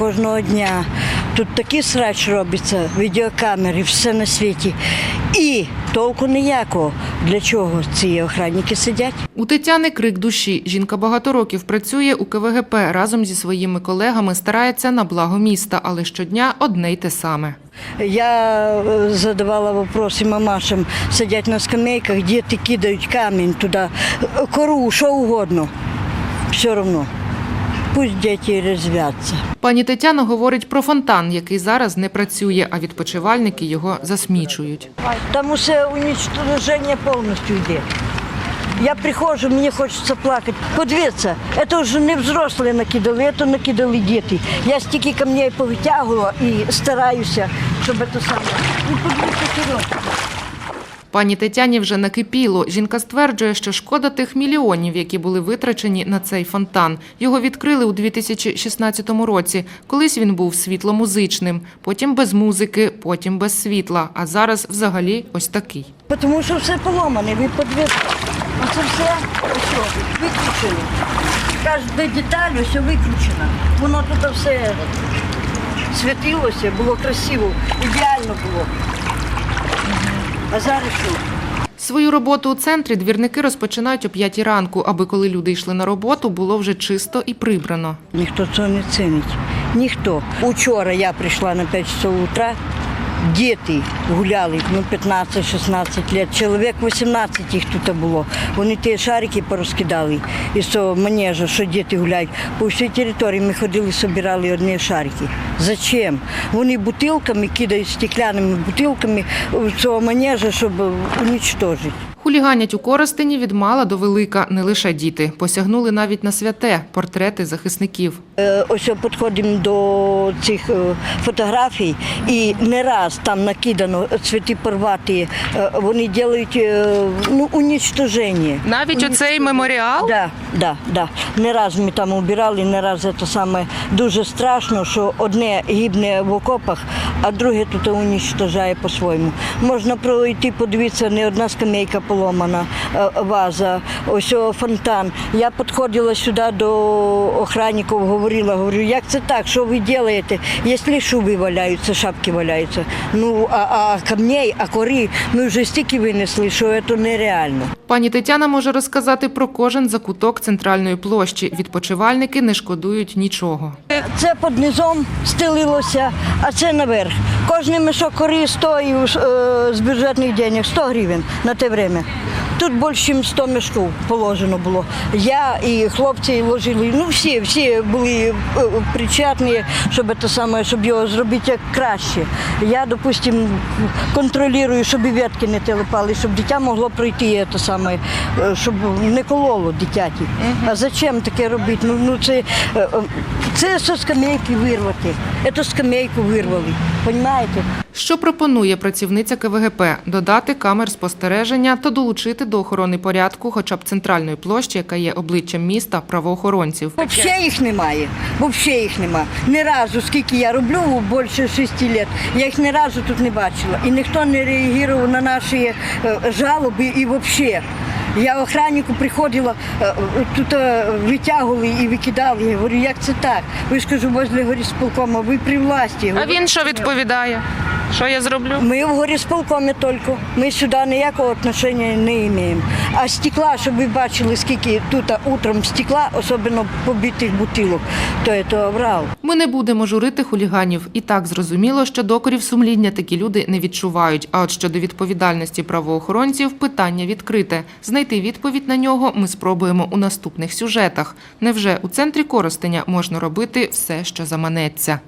кожного дня. Тут такий срач робиться, відеокамери, все на світі. І толку ніякого. Для чого ці охранники сидять? У Тетяни крик душі. Жінка багато років працює у КВГП. Разом зі своїми колегами старається на благо міста, але щодня одне й те саме. Я е, задавала вопроси мамашам, сидять на скамейках, діти кидають камінь туди, кору, що угодно. Все одно. Пусть діти розв'яться. Пані Тетяна говорить про фонтан, який зараз не працює, а відпочивальники його засмічують. Там усе уничтоження повністю йде. Я приходжу, мені хочеться плакати. Подивіться, це вже не взрослі накидали, це накидали діти. Я стільки камней повитягувала і стараюся, щоб це саме. Ну, подивіться, що робиться. Пані Тетяні вже накипіло. Жінка стверджує, що шкода тих мільйонів, які були витрачені на цей фонтан. Його відкрили у 2016 році. Колись він був світломузичним, потім без музики, потім без світла. А зараз взагалі ось такий. Тому що все поломане, ви подивіться. Оце все ось, виключили. Кожна деталь все виключена. Воно тут все світилося, було красиво, ідеально було. А зараз що? Свою роботу у центрі двірники розпочинають о 5 ранку, аби коли люди йшли на роботу, було вже чисто і прибрано. Ніхто цього не цінить. Ніхто. Учора я прийшла на 5 часов утра. Діти гуляли, ну 15-16 років. Чоловік 18 їх тут було. Вони ті шарики порозкидали із того манежа, що діти гуляють. По всій території ми ходили, збирали одні шарики. Зачем? Вони бутилками кидають стеклянними бутилками цього манежа, щоб уничтожити. Хуліганять у Коростені від мала до велика не лише діти. Посягнули навіть на святе портрети захисників. Е, Ось підходимо до цих е, фотографій, і не раз там накидано цвіти порваті. Е, Вони роблять ну, уничтоження. Навіть оцей меморіал? Да, да, да. Не раз ми там убирали, не раз це саме дуже страшно, що одне гибне в окопах, а друге тут уничтожає по-своєму. Можна пройти, подивитися, не одна скамейка поломана, ваза, ось фонтан. Я підходила сюди до охранників, говорила, говорю, як це так, що ви робите, якщо шуби валяються, шапки валяються. Ну, а, а камней, а кори, ми вже стільки винесли, що це нереально. Пані Тетяна може розказати про кожен закуток центральної площі. Відпочивальники не шкодують нічого. Це під низом стелилося, а це наверх. Кожний мішок кори стоїв е, з бюджетних денег 100 гривень на те время. Тут більше, ніж 100 мішків положено було. Я і хлопці ложили, ну всі, всі були е, причетні, щоб це саме, щоб його зробити краще. Я, допустим, контролюю, щоб і ветки не телепали, щоб дитя могло пройти це саме, е, щоб не кололо дитяті. А зачем таке робити? Ну, ну це, е, це зі скамейки вирвати. Це скамейку вирвали. Понімаєте? Що пропонує працівниця КВГП? Додати камер спостереження та долучити до охорони порядку, хоча б центральної площі, яка є обличчям міста, правоохоронців. Взагалі їх немає. Взагалі їх немає. Ні разу, скільки я роблю, більше шести років, я їх ні разу тут не бачила. І ніхто не реагував на наші е, жалоби і взагалі. Я охраннику приходила, е, тут е, витягували і викидали. Я говорю, як це так? Ви ж кажу, возле горісполкома, ви при власті. А він що відповідає? Що я зроблю? Ми в горісполкомі тільки. Ми сюди ніякого відношення не маємо. А стекла, щоб ви бачили, скільки тут утром стекла, особливо побитих бутилок, то це оврал. Ми не будемо журити хуліганів. І так зрозуміло, що докорів сумління такі люди не відчувають. А от щодо відповідальності правоохоронців, питання відкрите. Знайти відповідь на нього ми спробуємо у наступних сюжетах. Невже у центрі Коростеня можна робити все, що заманеться?